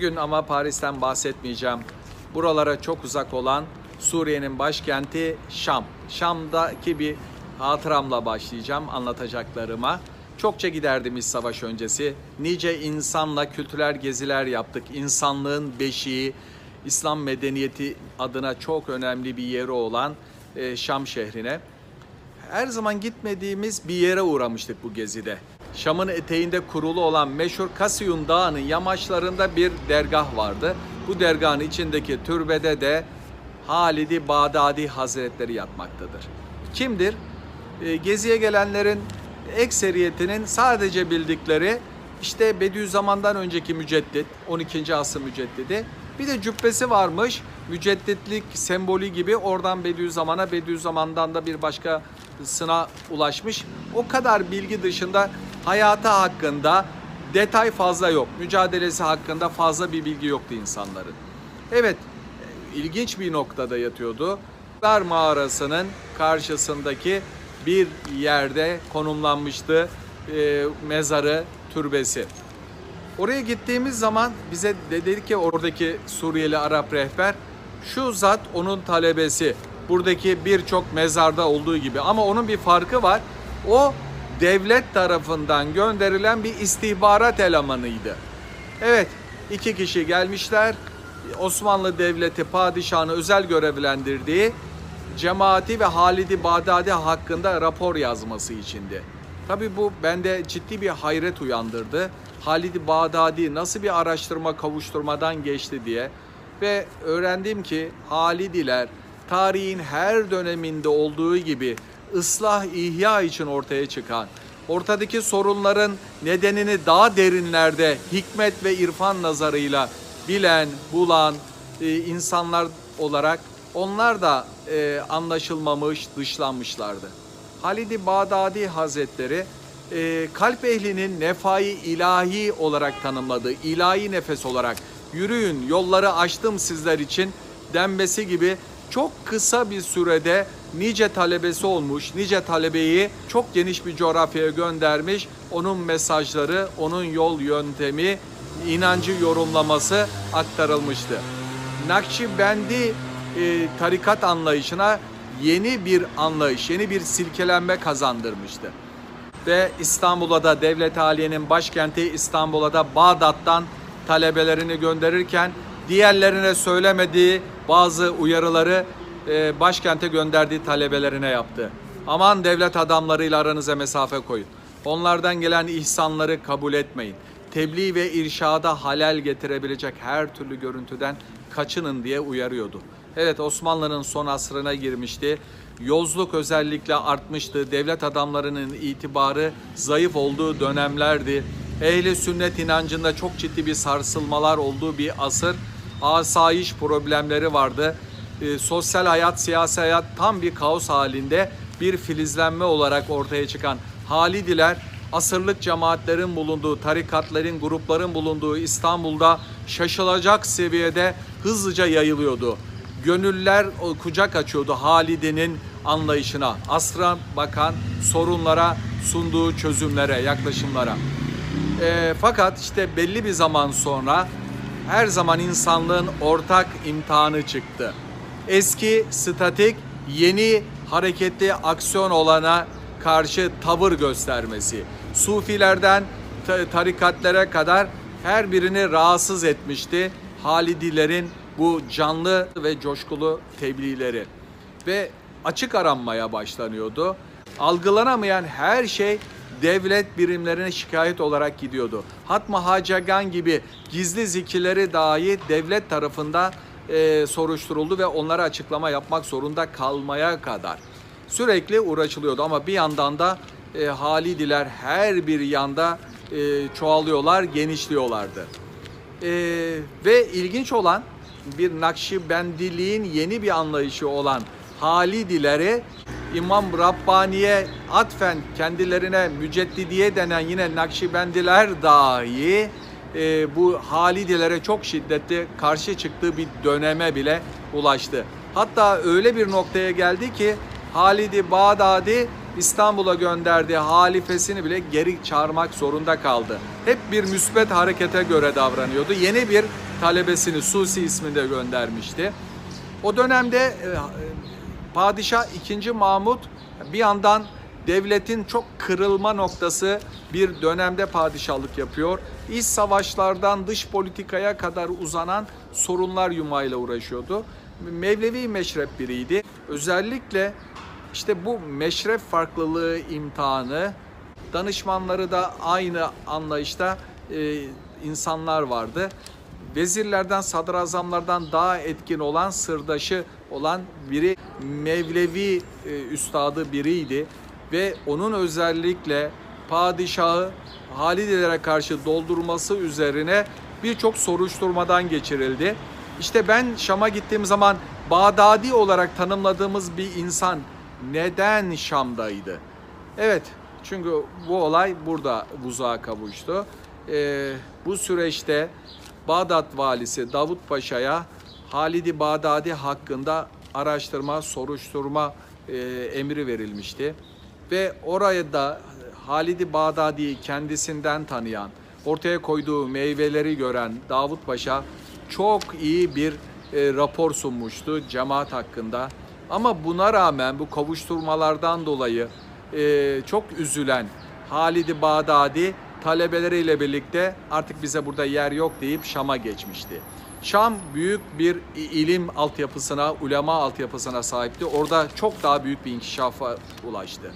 Bugün ama Paris'ten bahsetmeyeceğim. Buralara çok uzak olan Suriye'nin başkenti Şam. Şam'daki bir hatıramla başlayacağım anlatacaklarıma. Çokça giderdim iç savaş öncesi. Nice insanla kültürel geziler yaptık. İnsanlığın beşiği, İslam medeniyeti adına çok önemli bir yeri olan e, Şam şehrine. Her zaman gitmediğimiz bir yere uğramıştık bu gezide. Şam'ın eteğinde kurulu olan meşhur Kasiyun Dağı'nın yamaçlarında bir dergah vardı. Bu dergahın içindeki türbede de Halidi Bağdadi Hazretleri yatmaktadır. Kimdir? E, geziye gelenlerin ekseriyetinin sadece bildikleri işte Bediüzzaman'dan önceki müceddit, 12. asır müceddidi. Bir de cübbesi varmış. Mücedditlik sembolü gibi oradan Bediüzzaman'a, Bediüzzaman'dan da bir başkasına ulaşmış. O kadar bilgi dışında hayatı hakkında detay fazla yok. Mücadelesi hakkında fazla bir bilgi yoktu insanların. Evet, ilginç bir noktada yatıyordu. Dar mağarasının karşısındaki bir yerde konumlanmıştı e, mezarı, türbesi. Oraya gittiğimiz zaman bize de- dedi ki oradaki Suriyeli Arap rehber şu zat onun talebesi. Buradaki birçok mezarda olduğu gibi ama onun bir farkı var. O devlet tarafından gönderilen bir istihbarat elemanıydı. Evet, iki kişi gelmişler. Osmanlı Devleti padişahını özel görevlendirdiği cemaati ve Halidi Bağdadi hakkında rapor yazması içindi. Tabi bu bende ciddi bir hayret uyandırdı. Halid-i Bağdadi nasıl bir araştırma kavuşturmadan geçti diye ve öğrendim ki Halidiler tarihin her döneminde olduğu gibi ıslah ihya için ortaya çıkan, ortadaki sorunların nedenini daha derinlerde hikmet ve irfan nazarıyla bilen, bulan e, insanlar olarak onlar da e, anlaşılmamış, dışlanmışlardı. Halid-i Bağdadi Hazretleri e, kalp ehlinin nefai ilahi olarak tanımladığı, ilahi nefes olarak yürüyün yolları açtım sizler için denmesi gibi çok kısa bir sürede nice talebesi olmuş, nice talebeyi çok geniş bir coğrafyaya göndermiş. Onun mesajları, onun yol yöntemi, inancı yorumlaması aktarılmıştı. Nakşibendi e, tarikat anlayışına yeni bir anlayış, yeni bir silkelenme kazandırmıştı. Ve İstanbul'a da Devlet Aliye'nin başkenti İstanbul'a da Bağdat'tan talebelerini gönderirken diğerlerine söylemediği bazı uyarıları e, başkente gönderdiği talebelerine yaptı. Aman devlet adamlarıyla aranıza mesafe koyun. Onlardan gelen ihsanları kabul etmeyin. Tebliğ ve irşada halel getirebilecek her türlü görüntüden kaçının diye uyarıyordu. Evet Osmanlı'nın son asrına girmişti. Yozluk özellikle artmıştı. Devlet adamlarının itibarı zayıf olduğu dönemlerdi. Ehli sünnet inancında çok ciddi bir sarsılmalar olduğu bir asır. Asayiş problemleri vardı. E, sosyal hayat, siyasi hayat tam bir kaos halinde bir filizlenme olarak ortaya çıkan Halidiler asırlık cemaatlerin bulunduğu, tarikatların, grupların bulunduğu İstanbul'da şaşılacak seviyede hızlıca yayılıyordu. Gönüller kucak açıyordu Halide'nin anlayışına, asra bakan sorunlara sunduğu çözümlere, yaklaşımlara. E, fakat işte belli bir zaman sonra her zaman insanlığın ortak imtihanı çıktı. Eski, statik, yeni, hareketli aksiyon olana karşı tavır göstermesi. Sufilerden ta- tarikatlere kadar her birini rahatsız etmişti Halidilerin bu canlı ve coşkulu tebliğleri. Ve açık aranmaya başlanıyordu. Algılanamayan her şey devlet birimlerine şikayet olarak gidiyordu. Hatma Hacagan gibi gizli zikirleri dahi devlet tarafında e, soruşturuldu ve onlara açıklama yapmak zorunda kalmaya kadar sürekli uğraşılıyordu. Ama bir yandan da e, Halidiler her bir yanda e, çoğalıyorlar, genişliyorlardı. E, ve ilginç olan bir Nakşibendiliğin yeni bir anlayışı olan Halidileri İmam Rabbani'ye atfen kendilerine müceddidiye denen yine Nakşibendiler dahi e, bu Halidilere çok şiddetli karşı çıktığı bir döneme bile ulaştı. Hatta öyle bir noktaya geldi ki Halidi Bağdadi İstanbul'a gönderdiği halifesini bile geri çağırmak zorunda kaldı. Hep bir müsbet harekete göre davranıyordu. Yeni bir talebesini Susi isminde göndermişti. O dönemde e, Padişah 2. Mahmut bir yandan devletin çok kırılma noktası bir dönemde padişahlık yapıyor. İç savaşlardan dış politikaya kadar uzanan sorunlar yumağıyla uğraşıyordu. Mevlevi meşrep biriydi. Özellikle işte bu meşrep farklılığı imtihanı danışmanları da aynı anlayışta e, insanlar vardı. Vezirlerden, sadrazamlardan daha etkin olan, sırdaşı olan biri Mevlevi e, üstadı biriydi ve onun özellikle padişahı Halidelere karşı doldurması üzerine birçok soruşturmadan geçirildi. İşte ben Şam'a gittiğim zaman Bağdadi olarak tanımladığımız bir insan neden Şam'daydı? Evet, çünkü bu olay burada vuzuğa kavuştu. Ee, bu süreçte Bağdat valisi Davut Paşa'ya Halidi Bağdadi hakkında araştırma, soruşturma e, emri verilmişti. Ve oraya da Halidi Bağdadi'yi kendisinden tanıyan, ortaya koyduğu meyveleri gören Davut Paşa çok iyi bir e, rapor sunmuştu cemaat hakkında. Ama buna rağmen bu kavuşturmalardan dolayı e, çok üzülen Halid-i Bağdadi talebeleriyle birlikte artık bize burada yer yok deyip Şam'a geçmişti. Şam büyük bir ilim altyapısına, ulema altyapısına sahipti. Orada çok daha büyük bir inkişafa ulaştı.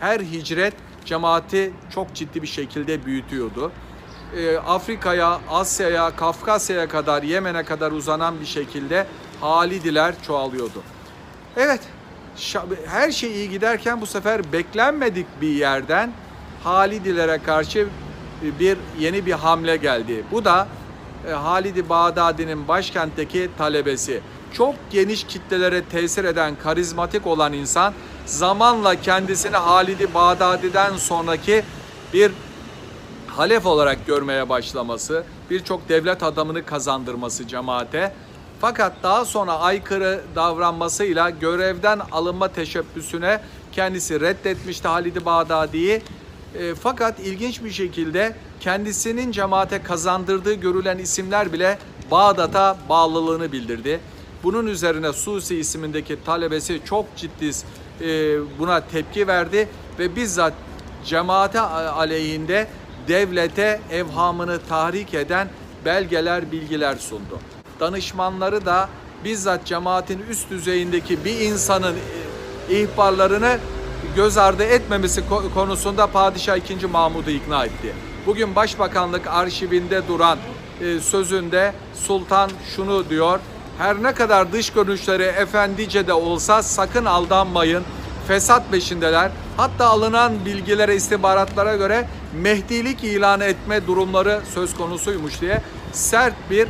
Her hicret cemaati çok ciddi bir şekilde büyütüyordu. Ee, Afrika'ya, Asya'ya, Kafkasya'ya kadar, Yemen'e kadar uzanan bir şekilde Halidiler çoğalıyordu. Evet, her şey iyi giderken bu sefer beklenmedik bir yerden Halidilere karşı bir yeni bir hamle geldi. Bu da e, Halidi Bağdadi'nin başkentteki talebesi. Çok geniş kitlelere tesir eden, karizmatik olan insan zamanla kendisini Halidi Bağdadi'den sonraki bir halef olarak görmeye başlaması, birçok devlet adamını kazandırması cemaate fakat daha sonra aykırı davranmasıyla görevden alınma teşebbüsüne kendisi reddetmişti Halid-i Bağdadi'yi. E, fakat ilginç bir şekilde kendisinin cemaate kazandırdığı görülen isimler bile Bağdat'a bağlılığını bildirdi. Bunun üzerine Susi ismindeki talebesi çok ciddi buna tepki verdi ve bizzat cemaate aleyhinde devlete evhamını tahrik eden belgeler, bilgiler sundu danışmanları da bizzat cemaatin üst düzeyindeki bir insanın e, ihbarlarını göz ardı etmemesi konusunda Padişah 2. Mahmud'u ikna etti. Bugün Başbakanlık arşivinde duran e, sözünde Sultan şunu diyor. Her ne kadar dış görünüşleri efendice de olsa sakın aldanmayın. Fesat peşindeler. Hatta alınan bilgilere, istihbaratlara göre Mehdilik ilan etme durumları söz konusuymuş diye sert bir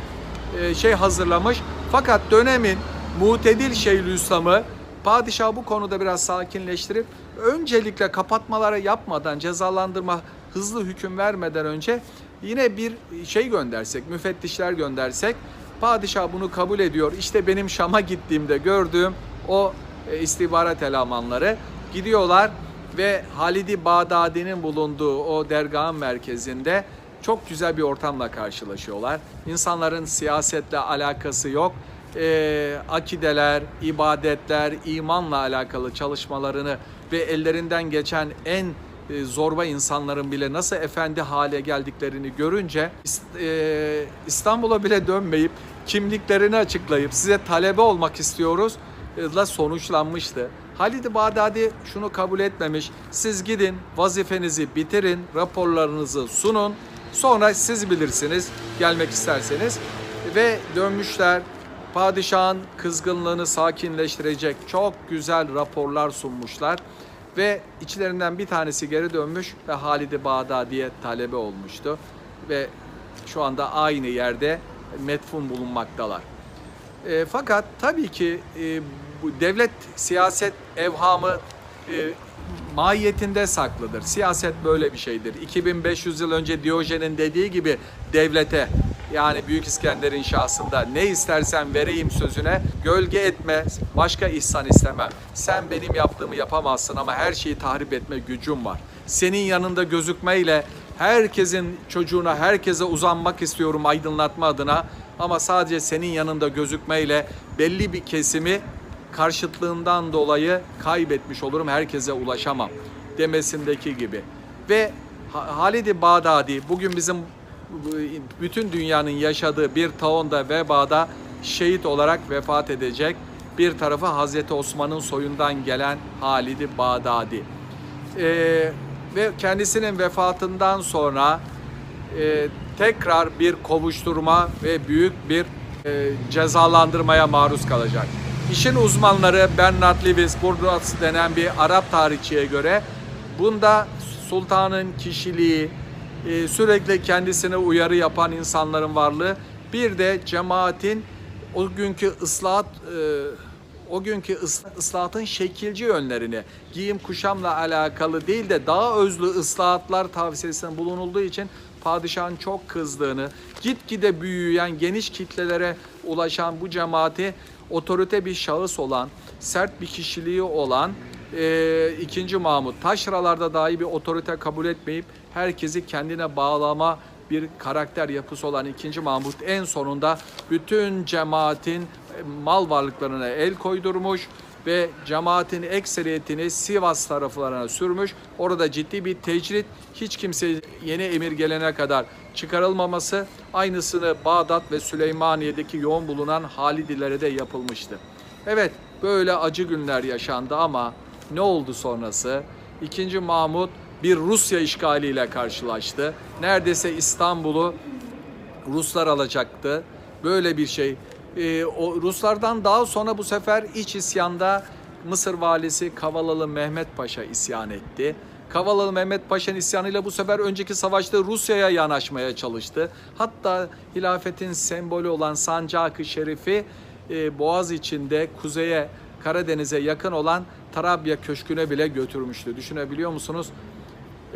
e, şey hazırlamış. Fakat dönemin mutedil Şeyhülislam'ı padişah bu konuda biraz sakinleştirip öncelikle kapatmalara yapmadan cezalandırma hızlı hüküm vermeden önce yine bir şey göndersek, müfettişler göndersek padişah bunu kabul ediyor. İşte benim Şam'a gittiğimde gördüğüm o e, istihbarat elemanları gidiyorlar ve Halidi Bağdadi'nin bulunduğu o dergahın merkezinde çok güzel bir ortamla karşılaşıyorlar. İnsanların siyasetle alakası yok. E, akideler, ibadetler, imanla alakalı çalışmalarını ve ellerinden geçen en e, zorba insanların bile nasıl efendi hale geldiklerini görünce e, İstanbul'a bile dönmeyip kimliklerini açıklayıp size talebe olmak istiyoruz la sonuçlanmıştı. Halid-i Bağdadi şunu kabul etmemiş. Siz gidin vazifenizi bitirin, raporlarınızı sunun. Sonra siz bilirsiniz gelmek isterseniz. Ve dönmüşler padişahın kızgınlığını sakinleştirecek çok güzel raporlar sunmuşlar. Ve içlerinden bir tanesi geri dönmüş ve Halid-i Bağdadi'ye talebe olmuştu. Ve şu anda aynı yerde metfun bulunmaktalar. E, fakat tabii ki e, bu devlet siyaset evhamı e, mahiyetinde saklıdır. Siyaset böyle bir şeydir. 2500 yıl önce Diyojen'in dediği gibi devlete yani Büyük İskender'in şahsında ne istersen vereyim sözüne gölge etme, başka ihsan istemem. Sen benim yaptığımı yapamazsın ama her şeyi tahrip etme gücüm var. Senin yanında gözükmeyle herkesin çocuğuna, herkese uzanmak istiyorum aydınlatma adına. Ama sadece senin yanında gözükmeyle belli bir kesimi karşıtlığından dolayı kaybetmiş olurum. Herkese ulaşamam demesindeki gibi. Ve Ha- Halid-i Bağdadi bugün bizim bütün dünyanın yaşadığı bir taonda vebada şehit olarak vefat edecek. Bir tarafı Hazreti Osman'ın soyundan gelen Halid-i Bağdadi. Ee, ve kendisinin vefatından sonra e, tekrar bir kovuşturma ve büyük bir e, cezalandırmaya maruz kalacak. İşin uzmanları Bernard Lewis, Burdas denen bir Arap tarihçiye göre bunda sultanın kişiliği, e, sürekli kendisine uyarı yapan insanların varlığı, bir de cemaatin o günkü ıslahat e, o günkü ıs- ıslahatın şekilci yönlerini, giyim kuşamla alakalı değil de daha özlü ıslahatlar tavsiyesinde bulunulduğu için padişahın çok kızdığını, gitgide büyüyen geniş kitlelere ulaşan bu cemaati otorite bir şahıs olan, sert bir kişiliği olan e, 2. Mahmut taşralarda dahi bir otorite kabul etmeyip herkesi kendine bağlama bir karakter yapısı olan 2. Mahmut en sonunda bütün cemaatin mal varlıklarına el koydurmuş ve cemaatin ekseriyetini Sivas taraflarına sürmüş. Orada ciddi bir tecrit, hiç kimse yeni emir gelene kadar çıkarılmaması, aynısını Bağdat ve Süleymaniye'deki yoğun bulunan Halidilere de yapılmıştı. Evet, böyle acı günler yaşandı ama ne oldu sonrası? İkinci Mahmut bir Rusya işgaliyle karşılaştı. Neredeyse İstanbul'u Ruslar alacaktı. Böyle bir şey. Ee, o Ruslardan daha sonra bu sefer iç isyanda Mısır valisi Kavalalı Mehmet Paşa isyan etti. Kavalalı Mehmet Paşa'nın isyanıyla bu sefer önceki savaşta Rusya'ya yanaşmaya çalıştı. Hatta hilafetin sembolü olan Sancak-ı Şerif'i e, Boğaz içinde kuzeye Karadeniz'e yakın olan Tarabya Köşkü'ne bile götürmüştü. Düşünebiliyor musunuz?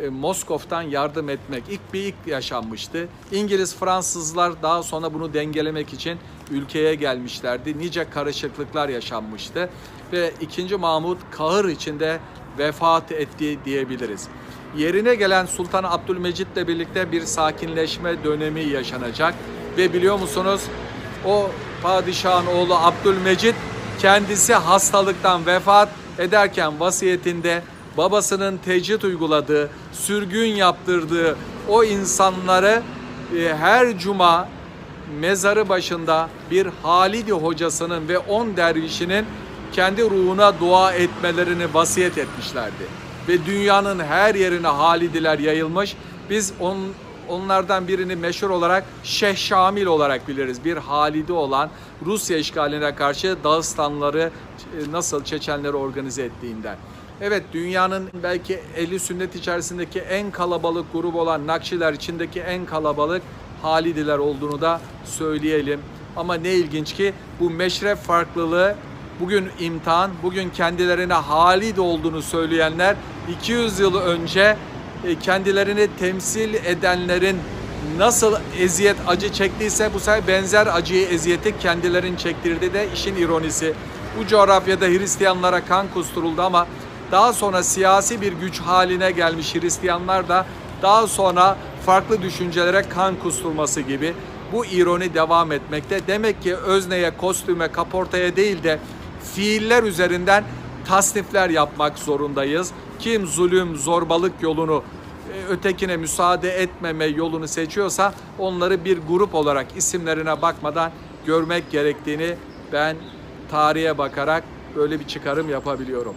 E, Moskov'tan yardım etmek ilk bir ilk yaşanmıştı. İngiliz, Fransızlar daha sonra bunu dengelemek için ülkeye gelmişlerdi. Nice karışıklıklar yaşanmıştı ve 2. Mahmut kahır içinde vefat etti diyebiliriz. Yerine gelen Sultan Abdülmecit ile birlikte bir sakinleşme dönemi yaşanacak ve biliyor musunuz o padişahın oğlu Abdülmecit kendisi hastalıktan vefat ederken vasiyetinde babasının tecrit uyguladığı, sürgün yaptırdığı o insanları e, her cuma mezarı başında bir Halidi hocasının ve on dervişinin kendi ruhuna dua etmelerini vasiyet etmişlerdi. Ve dünyanın her yerine Halidiler yayılmış. Biz on, onlardan birini meşhur olarak Şeyh Şamil olarak biliriz. Bir Halidi olan Rusya işgaline karşı Dağıstanları e, nasıl Çeçenleri organize ettiğinden. Evet dünyanın belki eli sünnet içerisindeki en kalabalık grup olan Nakşiler içindeki en kalabalık Halidiler olduğunu da söyleyelim. Ama ne ilginç ki bu meşref farklılığı bugün imtihan, bugün kendilerine Halid olduğunu söyleyenler 200 yıl önce e, kendilerini temsil edenlerin nasıl eziyet acı çektiyse bu sefer benzer acıyı eziyeti kendilerin çektirdi de işin ironisi. Bu coğrafyada Hristiyanlara kan kusturuldu ama daha sonra siyasi bir güç haline gelmiş Hristiyanlar da daha sonra farklı düşüncelere kan kusturması gibi bu ironi devam etmekte. Demek ki özneye, kostüme, kaportaya değil de fiiller üzerinden tasnifler yapmak zorundayız. Kim zulüm, zorbalık yolunu e, ötekine müsaade etmeme yolunu seçiyorsa onları bir grup olarak isimlerine bakmadan görmek gerektiğini ben tarihe bakarak böyle bir çıkarım yapabiliyorum.